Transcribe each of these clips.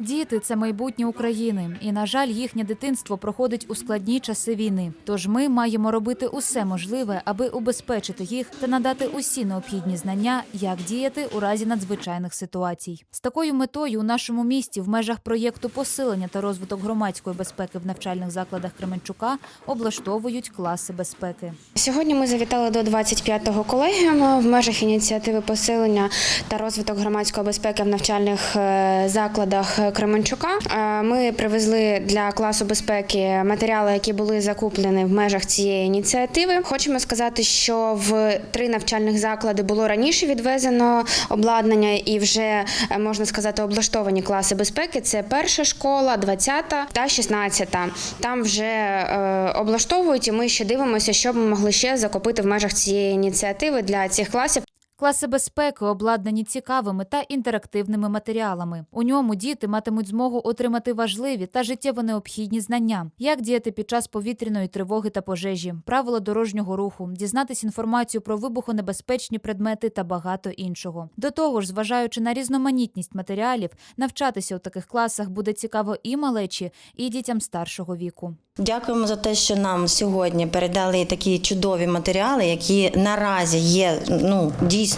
Діти це майбутнє України, і на жаль, їхнє дитинство проходить у складні часи війни. Тож ми маємо робити усе можливе, аби убезпечити їх та надати усі необхідні знання, як діяти у разі надзвичайних ситуацій. З такою метою у нашому місті в межах проєкту посилення та розвиток громадської безпеки в навчальних закладах Кременчука облаштовують класи безпеки. Сьогодні ми завітали до 25-го колегіуму в межах ініціативи посилення та розвиток громадської безпеки в навчальних е, закладах Кременчука. Е, Ми привезли для класу безпеки матеріали, які були закуплені в межах цієї ініціативи. Хочемо сказати, що в три навчальних заклади було раніше відвезено обладнання і вже е, можна сказати облаштовані класи безпеки. Це перша школа, 20-та та 16-та. Там вже е, облаштовують, і ми ще дивимося, що ми могли ще закупити в межах цієї ініціативи для цих класів. Класи безпеки обладнані цікавими та інтерактивними матеріалами. У ньому діти матимуть змогу отримати важливі та життєво необхідні знання, як діяти під час повітряної тривоги та пожежі, правила дорожнього руху, дізнатись інформацію про вибухонебезпечні предмети та багато іншого. До того ж, зважаючи на різноманітність матеріалів, навчатися у таких класах буде цікаво і малечі, і дітям старшого віку. Дякуємо за те, що нам сьогодні передали такі чудові матеріали, які наразі є ну дійсно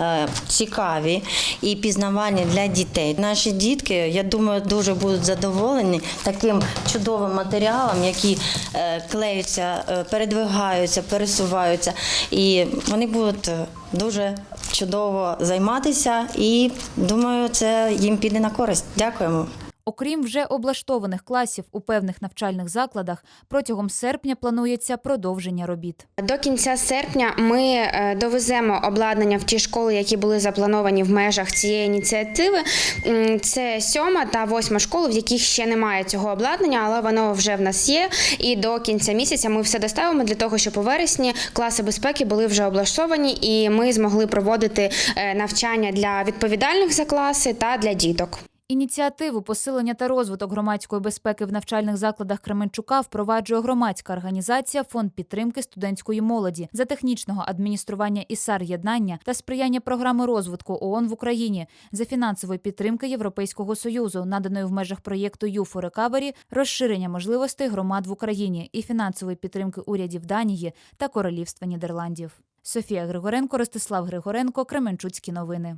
е, цікаві і пізнавальні для дітей. Наші дітки, я думаю, дуже будуть задоволені таким чудовим матеріалом, які е, клеються, е, передвигаються, пересуваються, і вони будуть дуже чудово займатися. І думаю, це їм піде на користь. Дякуємо. Окрім вже облаштованих класів у певних навчальних закладах, протягом серпня планується продовження робіт. До кінця серпня ми е, довеземо обладнання в ті школи, які були заплановані в межах цієї ініціативи. Це сьома та восьма школи, в яких ще немає цього обладнання, але воно вже в нас є. І до кінця місяця ми все доставимо для того, щоб у вересні класи безпеки були вже облаштовані, і ми змогли проводити е, навчання для відповідальних за класи та для діток. Ініціативу посилення та розвиток громадської безпеки в навчальних закладах Кременчука впроваджує громадська організація Фонд підтримки студентської молоді за технічного адміністрування ІСАР єднання та сприяння програми розвитку ООН в Україні за фінансової підтримки Європейського союзу, наданої в межах проєкту «Юфо Рекавері», розширення можливостей громад в Україні і фінансової підтримки урядів Данії та Королівства Нідерландів. Софія Григоренко, Ростислав Григоренко, Кременчуцькі новини.